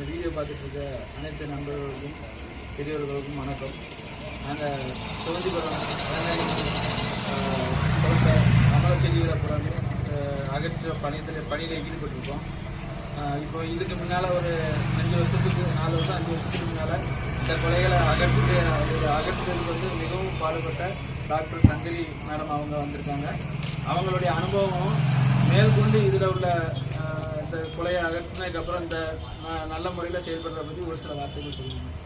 இந்த வீடியோ பார்த்துட்டு இருக்க அனைத்து நண்பர்களுக்கும் பெரியவர்களுக்கும் வணக்கம். நாங்கள் சிவந்திபுரம் தோட்ட அமல செடிகளை புறாமே அகற்ற பணியத்தில் பணியில் ஈடுபட்டிருக்கோம். இப்போ இதுக்கு முன்னால் ஒரு அஞ்சு வருஷத்துக்கு நாலு வருஷம் அஞ்சு வருஷத்துக்கு முன்னால் இந்த கொலைகளை அகற்று அது அகற்றுறதுக்கு வந்து மிகவும் பாடுபட்ட டாக்டர் சங்கரி மேடம் அவங்க வந்திருக்காங்க. அவங்களுடைய அனுபவம் மேற்கொண்டு இதில் உள்ள அந்த இந்த கொலையை அகற்றினதுக்கப்புறம் இந்த நல்ல முறையில் செயல்படுறத பற்றி ஒரு சில வார்த்தைகள் சொல்லுங்கள்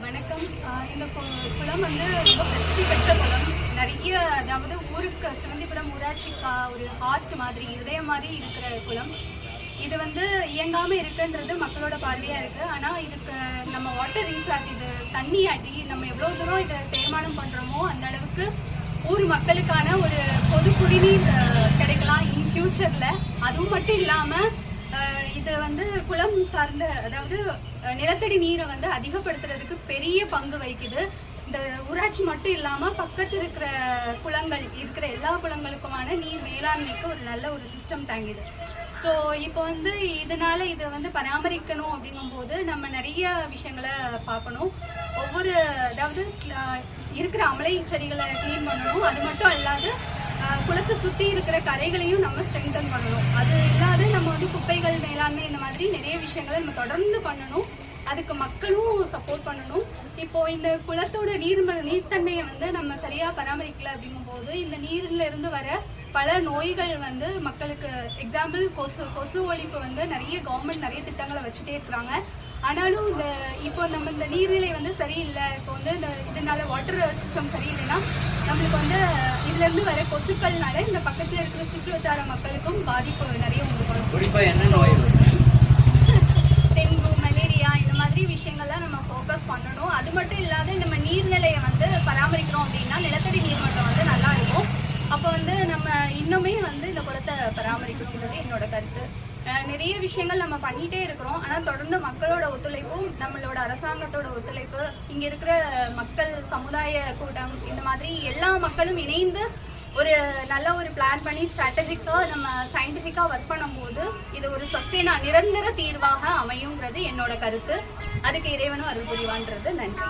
வணக்கம். இந்த கு- குளம் வந்து ரொம்ப பிரசித்தி பெற்ற குளம். நிறைய அதாவது ஊருக்கு சிவந்திபுரம் ஊராட்சிக்கா ஒரு ஹார்ட் மாதிரி இதய மாதிரி இருக்கிற குளம். இது வந்து இயங்காம இருக்குன்றது மக்களோட பார்வையா இருக்கு. ஆனா இதுக்கு நம்ம வாட்டர் ரீசார்ஜ் இது தண்ணி ஆட்டி நம்ம எவ்வளவு தூரம் இதை தேர்மானம் பண்றோமோ அந்த அளவுக்கு ஊர் மக்களுக்கான ஒரு பொது குடிநீர் கிடைக்கலாம். ஃப்யூச்சரில் அதுவும் மட்டும் இல்லாமல் இது வந்து குளம் சார்ந்த அதாவது நிலத்தடி நீரை வந்து அதிகப்படுத்துறதுக்கு பெரிய பங்கு வகிக்குது. இந்த ஊராட்சி மட்டும் இல்லாமல் பக்கத்து இருக்கிற குளங்கள் இருக்கிற எல்லா குளங்களுக்குமான நீர் மேலாண்மைக்கு ஒரு நல்ல ஒரு சிஸ்டம் தாங்கிது ஸோ இப்போ வந்து இதனால இதை வந்து பராமரிக்கணும் அப்படிங்கும்போது நம்ம நிறைய விஷயங்களை பார்க்கணும். ஒவ்வொரு அதாவது இருக்கிற அமலை செடிகளை க்ளீன் பண்ணணும். அது மட்டும் அல்லாது குளத்தை சுற்றி இருக்கிற கரைகளையும் நம்ம ஸ்ட்ரெங்தன் பண்ணணும். அது இல்லாத நம்ம வந்து குப்பைகள் மேலாண்மை இந்த மாதிரி நிறைய விஷயங்களை நம்ம தொடர்ந்து பண்ணணும். அதுக்கு மக்களும் சப்போர்ட் பண்ணணும். இப்போ இந்த குளத்தோட நீர்ம நீர்த்தன்மையை வந்து நம்ம சரியா பராமரிக்கல அப்படிங்கும்போது இந்த நீர்ல இருந்து வர பல நோய்கள் வந்து மக்களுக்கு எக்ஸாம்பிள் கொசு கொசு ஒழிப்பு வந்து நிறைய கவர்மெண்ட் நிறைய திட்டங்களை வச்சுட்டே இருக்கிறாங்க. ஆனாலும் இந்த இப்போ நம்ம இந்த நீர்நிலை வந்து சரியில்லை. இப்போ வந்து இந்த இதனால வாட்டர் சிஸ்டம் சரியில்லைன்னா நம்மளுக்கு வந்து இதுல இருந்து வர கொசுக்கள்னால இந்த பக்கத்துல இருக்கிற சுற்றுவட்டார மக்களுக்கும் பாதிப்பு நிறைய உண்டு குறிப்பாக என்ன நோய் டெங்கு மலேரியா இந்த மாதிரி விஷயங்கள்லாம் நம்ம ஃபோக்கஸ் பண்ணணும். அது மட்டும் இல்லாத நம்ம நீர்நிலையை வந்து பராமரிக்கிறோம் அப்படின்னா நிலத்தடி நீர்மட்டம் வந்து நல்லா இருக்கும். அப்போ வந்து நம்ம இன்னுமே வந்து இந்த குளத்தை பராமரிக்கணுங்கிறது என்னோட கருத்து. நிறைய விஷயங்கள் நம்ம பண்ணிட்டே இருக்கிறோம். ஆனால் தொடர்ந்து மக்களோட ஒத்துழைப்பும் நம்மளோட அரசாங்கத்தோட ஒத்துழைப்பு இங்கே இருக்கிற மக்கள் சமுதாய கூட்டம் இந்த மாதிரி எல்லா மக்களும் இணைந்து ஒரு நல்ல ஒரு பிளான் பண்ணி ஸ்ட்ராட்டஜிக்காக நம்ம சயின்டிஃபிக்காக ஒர்க் பண்ணும்போது இது ஒரு சஸ்டெயினாக நிரந்தர தீர்வாக அமையுங்கிறது என்னோட கருத்து. அதுக்கு இறைவனும் அருள் புரிவான்றது நன்றி.